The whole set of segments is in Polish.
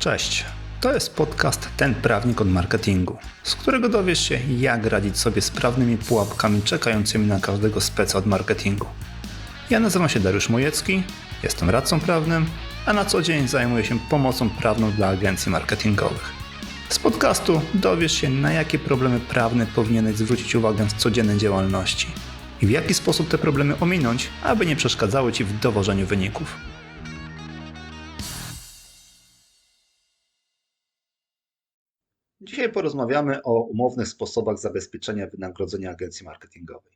Cześć. To jest podcast Ten Prawnik od Marketingu, z którego dowiesz się, jak radzić sobie z prawnymi pułapkami czekającymi na każdego speca od marketingu. Ja nazywam się Dariusz Mojecki, jestem radcą prawnym, a na co dzień zajmuję się pomocą prawną dla agencji marketingowych. Z podcastu dowiesz się, na jakie problemy prawne powinieneś zwrócić uwagę w codziennej działalności i w jaki sposób te problemy ominąć, aby nie przeszkadzały Ci w dowożeniu wyników. Dzisiaj porozmawiamy o umownych sposobach zabezpieczenia wynagrodzenia agencji marketingowej.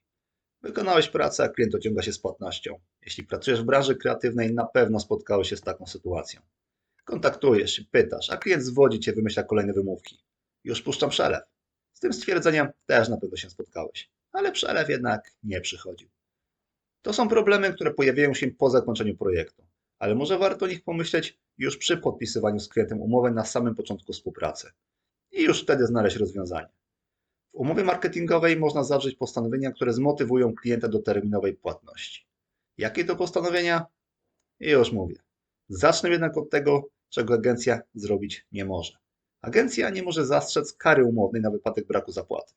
Wykonałeś pracę, a klient ociąga się z płatnością. Jeśli pracujesz w branży kreatywnej, na pewno spotkałeś się z taką sytuacją. Kontaktujesz się, pytasz, a klient zwodzi cię, wymyśla kolejne wymówki. Już puszczam przelew. Z tym stwierdzeniem też na pewno się spotkałeś, ale przelew jednak nie przychodził. To są problemy, które pojawiają się po zakończeniu projektu, ale może warto o nich pomyśleć już przy podpisywaniu z klientem umowy na samym początku współpracy i już wtedy znaleźć rozwiązanie. W umowie marketingowej można zawrzeć postanowienia, które zmotywują klienta do terminowej płatności. Jakie to postanowienia? I już mówię. Zacznę jednak od tego, czego agencja zrobić nie może. Agencja nie może zastrzec kary umownej na wypadek braku zapłaty.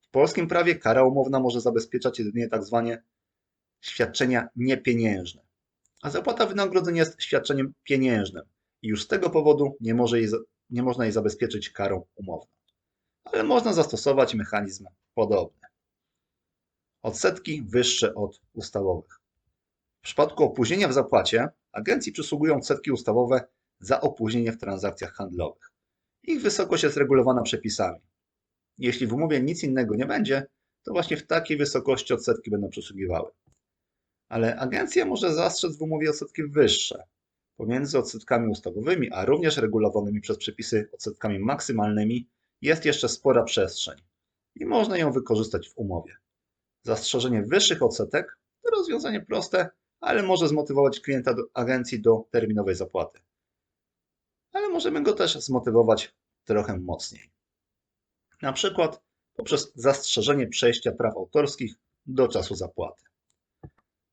W polskim prawie kara umowna może zabezpieczać jedynie tzw. Tak świadczenia niepieniężne, a zapłata wynagrodzenia jest świadczeniem pieniężnym i już z tego powodu nie, może jej, nie można jej zabezpieczyć karą umowną. Ale można zastosować mechanizm podobny. Odsetki wyższe od ustawowych. W przypadku opóźnienia w zapłacie agencji przysługują odsetki ustawowe za opóźnienie w transakcjach handlowych. Ich wysokość jest regulowana przepisami. Jeśli w umowie nic innego nie będzie, to właśnie w takiej wysokości odsetki będą przysługiwały. Ale agencja może zastrzec w umowie odsetki wyższe. Pomiędzy odsetkami ustawowymi, a również regulowanymi przez przepisy odsetkami maksymalnymi jest jeszcze spora przestrzeń i można ją wykorzystać w umowie. Zastrzeżenie wyższych odsetek to rozwiązanie proste, ale może zmotywować klienta do agencji do terminowej zapłaty. Ale możemy go też zmotywować trochę mocniej. Na przykład poprzez zastrzeżenie przejścia praw autorskich do czasu zapłaty.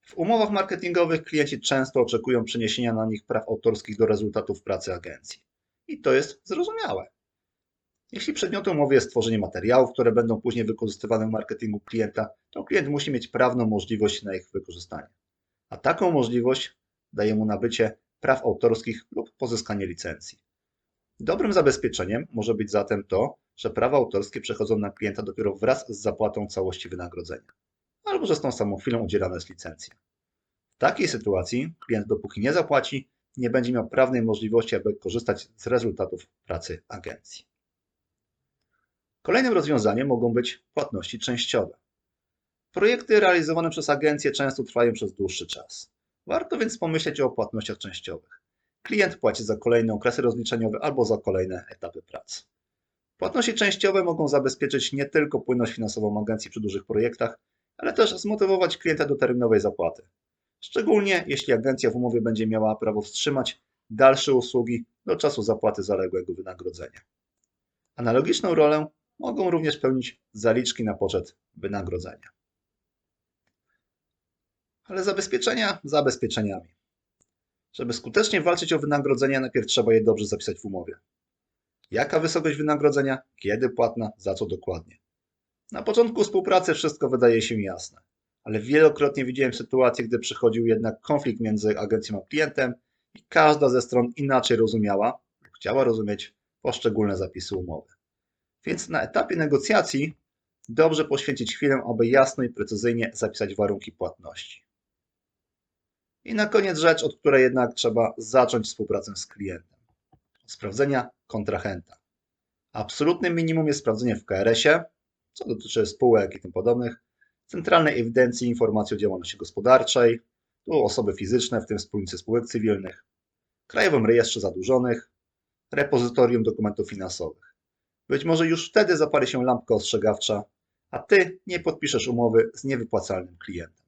W umowach marketingowych klienci często oczekują przeniesienia na nich praw autorskich do rezultatów pracy agencji. I to jest zrozumiałe. Jeśli przedmiotem umowy jest tworzenie materiałów, które będą później wykorzystywane w marketingu klienta, to klient musi mieć prawną możliwość na ich wykorzystanie. A taką możliwość daje mu nabycie praw autorskich lub pozyskanie licencji. Dobrym zabezpieczeniem może być zatem to, że prawa autorskie przechodzą na klienta dopiero wraz z zapłatą całości wynagrodzenia, albo że z tą samą chwilą udzielana jest licencja. W takiej sytuacji klient, dopóki nie zapłaci, nie będzie miał prawnej możliwości, aby korzystać z rezultatów pracy agencji. Kolejnym rozwiązaniem mogą być płatności częściowe. Projekty realizowane przez agencje często trwają przez dłuższy czas. Warto więc pomyśleć o płatnościach częściowych. Klient płaci za kolejne okresy rozliczeniowe albo za kolejne etapy pracy. Płatności częściowe mogą zabezpieczyć nie tylko płynność finansową agencji przy dużych projektach, ale też zmotywować klienta do terminowej zapłaty. Szczególnie jeśli agencja w umowie będzie miała prawo wstrzymać dalsze usługi do czasu zapłaty zaległego wynagrodzenia. Analogiczną rolę mogą również pełnić zaliczki na poczet wynagrodzenia. Ale zabezpieczenia zabezpieczeniami. Żeby skutecznie walczyć o wynagrodzenia, najpierw trzeba je dobrze zapisać w umowie. Jaka wysokość wynagrodzenia, kiedy płatna, za co dokładnie. Na początku współpracy wszystko wydaje się jasne, ale wielokrotnie widziałem sytuacje, gdy przychodził jednak konflikt między agencją a klientem i każda ze stron inaczej rozumiała chciała rozumieć poszczególne zapisy umowy. Więc na etapie negocjacji dobrze poświęcić chwilę, aby jasno i precyzyjnie zapisać warunki płatności. I na koniec rzecz, od której jednak trzeba zacząć współpracę z klientem. Sprawdzenia kontrahenta. Absolutnym minimum jest sprawdzenie w KRS-ie, co dotyczy spółek i tym podobnych, Centralnej Ewidencji Informacji o Działalności Gospodarczej, tu osoby fizyczne, w tym wspólnicy spółek cywilnych, Krajowym Rejestrze Zadłużonych, Repozytorium Dokumentów Finansowych. Być może już wtedy zapali się lampka ostrzegawcza, a Ty nie podpiszesz umowy z niewypłacalnym klientem.